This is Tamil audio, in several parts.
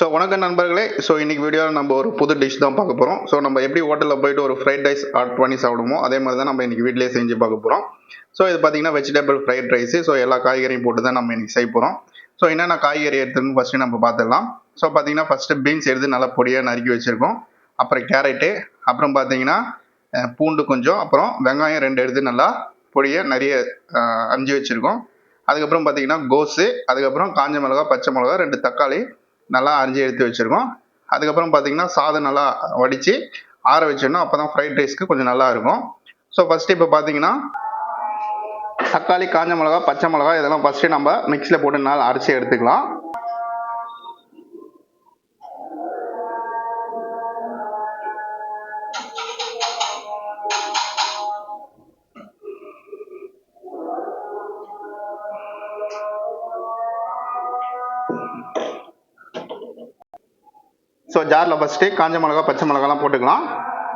ஸோ வணக்கம் நண்பர்களே. ஸோ இன்னைக்கு வீடியோவில் நம்ம ஒரு புது டிஷ் தான் பார்க்க போகிறோம் ஸோ நம்ம எப்படி ஹோட்டலில் போயிட்டு ஒரு ஃப்ரைட் ரைஸ் ஆர்ட் பண்ணி சாப்பிடுமோ அதே மாதிரி தான் நம்ம இன்னைக்கு வீட்டிலே செஞ்சு பார்க்க போகிறோம் ஸோ இது பார்த்தீங்கன்னா வெஜிடபிள் ஃப்ரைட் ரைஸ் ஸோ எல்லா காய்கறியும் போட்டு தான் நம்ம இன்னைக்கு செய்ய போகிறோம் ஸோ என்னென்ன காய்கறி எடுத்துன்னு ஃபஸ்ட்டு நம்ம பார்த்துடலாம். ஸோ பார்த்தீங்கன்னா ஃபஸ்ட்டு பீன்ஸ் எடுத்து நல்லா பொடியாக நறுக்கி வச்சுருக்கோம். அப்புறம் கேரட்டு அப்புறம் பார்த்தீங்கன்னா பூண்டு கொஞ்சம் அப்புறம் வெங்காயம் ரெண்டு எடுத்து நல்லா பொடியை நிறைய அஞ்சு வச்சுருக்கோம். அதுக்கப்புறம் பார்த்தீங்கன்னா கோஸு அதுக்கப்புறம் காஞ்ச மிளகா பச்சை மிளகா ரெண்டு தக்காளி நல்லா அரிஞ்சு எடுத்து வச்சுருக்கோம். அதுக்கப்புறம் பார்த்தீங்கன்னா சாதம் நல்லா வடித்து ஆற வச்சிடணும் அப்போ தான் ஃப்ரைட் ரைஸ்க்கு கொஞ்சம் நல்லா இருக்கும். ஸோ ஃபஸ்ட்டு இப்போ பார்த்தீங்கன்னா தக்காளி காஞ்ச மிளகா பச்சை மிளகா இதெல்லாம் ஃபஸ்ட்டு நம்ம மிக்ஸியில் போட்டு நல்லா அரைச்சி எடுத்துக்கலாம். ஜாரில் ஃபஸ்ட்டு காஞ்ச மிளகா பச்சை மிளகாலாம் போட்டுக்கலாம்.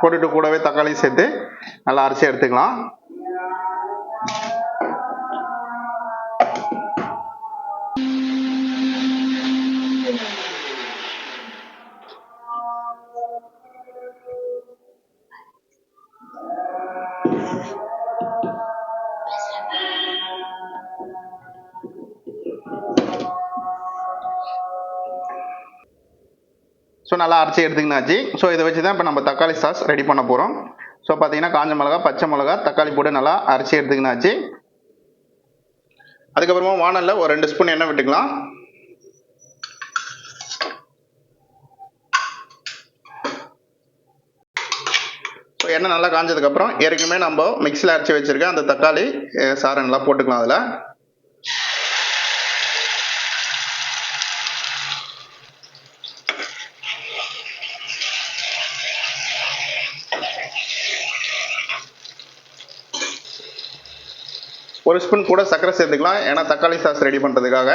போட்டுட்டு கூடவே தக்காளி சேர்த்து நல்லா அரைச்சி எடுத்துக்கலாம். ஸோ நல்லா அரைச்சி எடுத்துக்கினாச்சு. ஸோ இதை வச்சு தான் இப்போ நம்ம தக்காளி சாஸ் ரெடி பண்ண போகிறோம் ஸோ பார்த்தீங்கன்னா காஞ்ச மிளகா பச்சை மிளகா தக்காளி போட்டு நல்லா அரைச்சி எடுத்துக்கினாச்சு. அதுக்கப்புறமா வானலில் ஒரு ரெண்டு ஸ்பூன் எண்ணெய் விட்டுக்கலாம். ஸோ எண்ணெய் நல்லா காஞ்சதுக்கப்புறம் ஏற்கனவே நம்ம மிக்ஸியில் அரைச்சி வச்சுருக்க அந்த தக்காளி சாரை நல்லா போட்டுக்கலாம் அதில். ஒரு ஸ்பூன் கூட சர்க்கரை சேர்த்துக்கலாம். ஏன்னா தக்காளி சாஸ் ரெடி பண்ணுறதுக்காக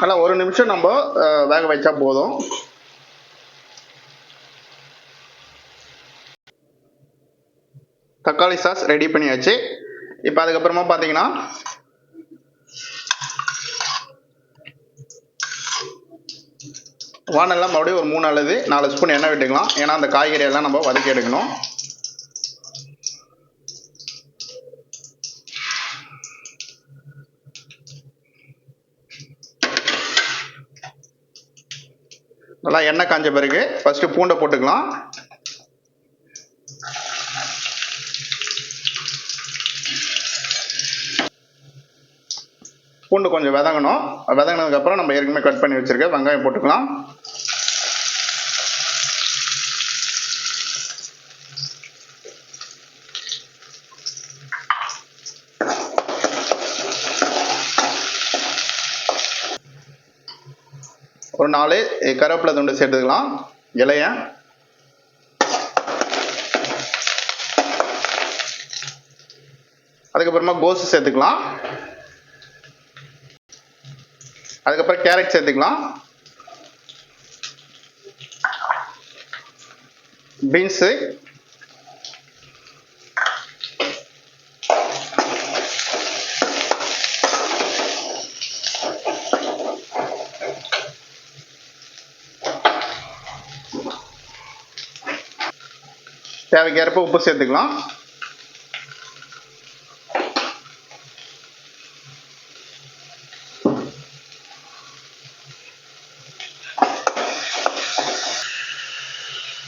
நல்லா ஒரு நிமிஷம் நம்ம வேக வச்சா போதும். தக்காளி சாஸ் ரெடி பண்ணியாச்சு. இப்போ அதுக்கப்புறமா பார்த்தீங்கன்னா வானெல்லாம் மறுபடியும் ஒரு மூணு அல்லது நாலு ஸ்பூன் எண்ணெய் விட்டுக்கலாம். ஏன்னா அந்த காய்கறி எல்லாம் நம்ம வதக்கி எடுக்கணும். நல்லா எண்ணெய் காஞ்ச பிறகு ஃபர்ஸ்ட் பூண்டை போட்டுக்கலாம். பூண்டு கொஞ்சம் விதங்கணும். வதங்கினதுக்கு அப்புறம் நம்ம ஏற்கனவே கட் பண்ணி வச்சிருக்க வெங்காயம் போட்டுக்கலாம். ஒரு நாலு கருவேப்பிலை துண்டு சேர்த்துக்கலாம். இலைய. அதுக்கப்புறமா கோஸ் சேர்த்துக்கலாம். அதுக்கப்புறம் கேரட் சேர்த்துக்கலாம். பீன்ஸு. தேவைக்கேற்ப உப்பு சேர்த்துக்கலாம்.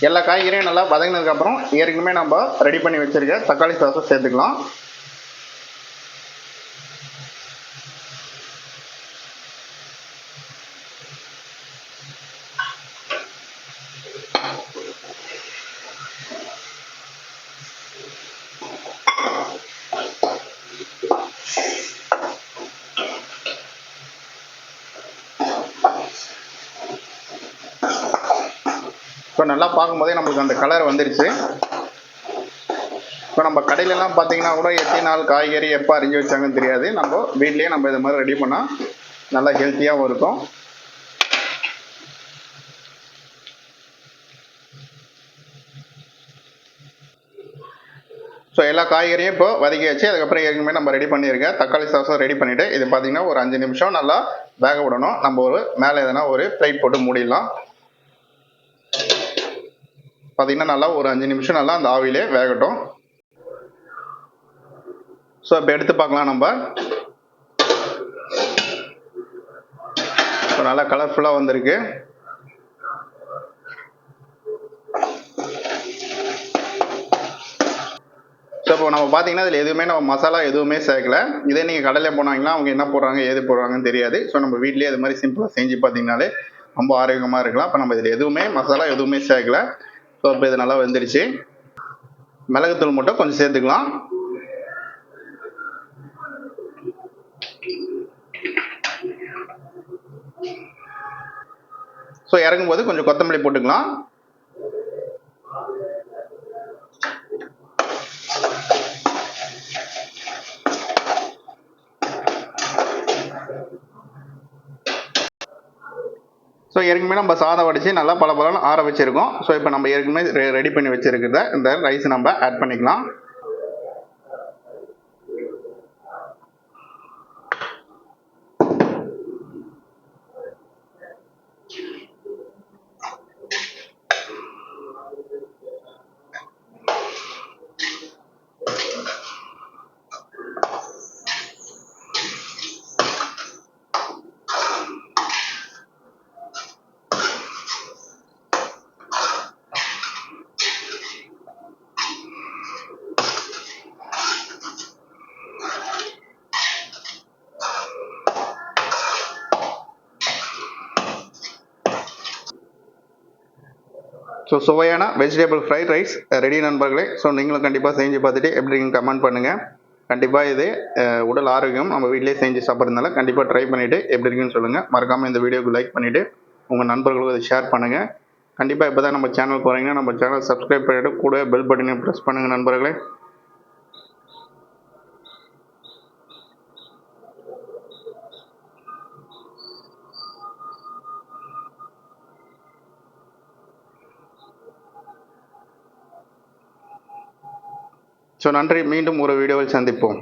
எல்லா காய்கறியும் நல்லா வதங்கினதுக்கப்புறம் ஏற்கனவே நம்ம ரெடி பண்ணி வச்சுருக்க தக்காளி சாஸை சேர்த்துக்கலாம். ஸோ நல்லா பார்க்கும்போதே நம்மளுக்கு அந்த கலர் வந்துருச்சு. இப்போ நம்ம கடையிலலாம் பார்த்தீங்கன்னா கூட எத்தனை நாள் காய்கறி எப்போ அரிஞ்சு வச்சாங்கன்னு தெரியாது. நம்ம வீட்லேயே நம்ம இது மாதிரி ரெடி பண்ணால் நல்லா ஹெல்த்தியாகவும் இருக்கும். ஸோ எல்லா காய்கறியும் இப்போ வதக்கி வச்சு அதுக்கப்புறம் ஏற்கனவே நம்ம ரெடி பண்ணியிருக்கேன் தக்காளி சாஸும் ரெடி பண்ணிவிட்டு இது பார்த்தீங்கன்னா ஒரு அஞ்சு நிமிஷம் நல்லா வேக விடணும். நம்ம ஒரு மேலே எதனா ஒரு பிளேட் போட்டு மூடிடலாம். பார்த்தீங்கன்னா நல்லா ஒரு அஞ்சு நிமிஷம் நல்லா அந்த ஆவிலே வேகட்டும். ஸோ இப்போ எடுத்து பார்க்கலாம் நம்ம. இப்போ நல்லா கலர்ஃபுல்லாக வந்திருக்கு. ஸோ இப்போ நம்ம பார்த்தீங்கன்னா இதில் எதுவுமே நம்ம மசாலா எதுவுமே சேர்க்கல. இதே நீங்கள் கடையில் போனாங்கன்னா அவங்க என்ன போடுறாங்க ஏது போடுறாங்கன்னு தெரியாது. ஸோ நம்ம வீட்லேயே இது மாதிரி சிம்பிளாக செஞ்சு பார்த்தீங்கனாலே ரொம்ப ஆரோக்கியமாக இருக்கலாம். இப்போ நம்ம இதில் எதுவுமே மசாலா எதுவுமே சேர்க்கல. ஸோ இப்போ இது நல்லா வெந்துருச்சு. மிளகுத்தூள் மட்டும் கொஞ்சம் சேர்த்துக்கலாம். ஸோ இறங்கும்போது கொஞ்சம் கொத்தமல்லி போட்டுக்கலாம் ஸோ ஏற்கனவே நம்ம சாதம் வடித்து நல்லா பல பலன்னு ஆற வச்சுருக்கோம். ஸோ இப்போ நம்ம ஏற்கனவே ரெடி பண்ணி வச்சுருக்கிறத இந்த ரைஸ் நம்ம ஆட் பண்ணிக்கலாம். ஸோ சுவையான வெஜிடபிள் ஃப்ரைட் ரைஸ் ரெடி நண்பர்களே. ஸோ நீங்களும் கண்டிப்பாக செஞ்சு பார்த்துட்டு எப்படி கமெண்ட் பண்ணுங்கள் கண்டிப்பாக இது உடல் ஆரோக்கியம் நம்ம வீட்டிலே செஞ்சு சாப்பிட்றதுனால கண்டிப்பாக ட்ரை பண்ணிவிட்டு எப்படி இருக்குன்னு சொல்லுங்கள் மறக்காமல் இந்த வீடியோக்கு லைக் பண்ணிவிட்டு உங்கள் நண்பர்களுக்கு அதை ஷேர் பண்ணுங்கள் கண்டிப்பாக இப்போ தான் நம்ம சேனல் போகிறீங்கன்னா நம்ம சேனல் சப்ஸ்கிரைப் பண்ணிவிட்டு கூட பெல் பட்டனையும் ப்ரெஸ் பண்ணுங்கள் நண்பர்களே. ஸோ நன்றி மீண்டும் ஒரு வீடியோவில் சந்திப்போம்.